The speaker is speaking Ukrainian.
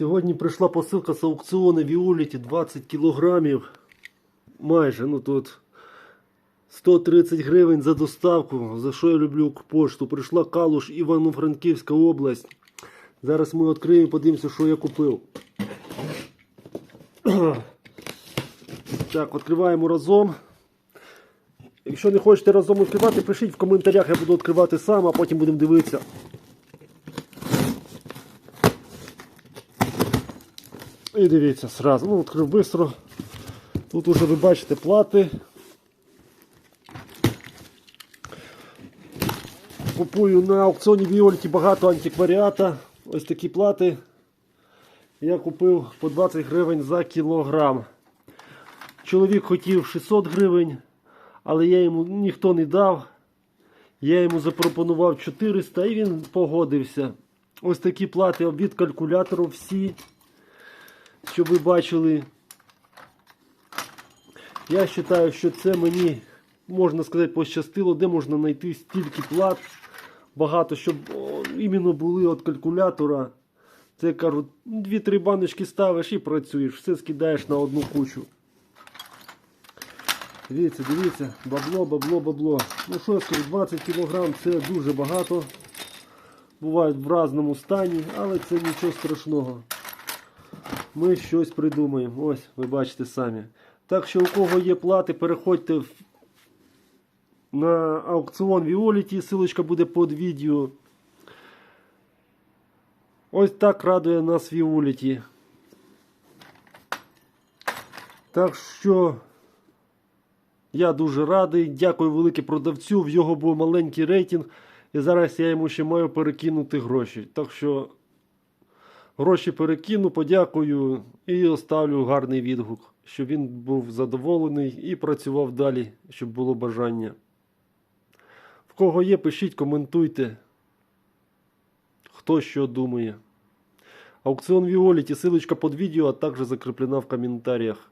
Сьогодні прийшла посилка з аукціону Віоліті 20 кілограмів. Майже, ну тут 130 гривень за доставку. За що я люблю Укрпошту. Прийшла Калуш, Івано-Франківська область. Зараз ми відкриємо і подивимося, що я купив. Так, відкриваємо разом. Якщо не хочете разом відкривати, пишіть в коментарях, я буду відкривати сам, а потім будемо дивитися. І дивіться сразу. Ну, відкрив швидко. Тут уже ви бачите плати. Купую на аукціоні Віоліті багато антикваріата. Ось такі плати. Я купив по 20 гривень за кілограм. Чоловік хотів 600 гривень, але я йому ніхто не дав. Я йому запропонував 400 і він погодився. Ось такі плати від калькулятору всі, щоб ви бачили. Я вважаю, що це мені, можна сказати, пощастило, де можна знайти стільки плат. Багато, щоб іменно були від калькулятора. Це кажуть, дві-три баночки ставиш і працюєш, все скидаєш на одну кучу. Дивіться, дивіться, бабло, бабло, бабло. Ну що скажу, 20 кг це дуже багато. Бувають в різному стані, але це нічого страшного. Ми щось придумаємо. Ось, ви бачите самі. Так що у кого є плати, переходьте на аукціон Віоліті, ссылочка буде під відео. Ось так радує нас Віоліті. Так що я дуже радий. Дякую велике продавцю. В його був маленький рейтинг. І зараз я йому ще маю перекинути гроші. Так що гроші перекину, подякую і оставлю гарний відгук, щоб він був задоволений і працював далі, щоб було бажання. В кого є, пишіть, коментуйте. Хто що думає. Аукціон Віоліті, ссылочка під відео, а також закріплена в коментарях.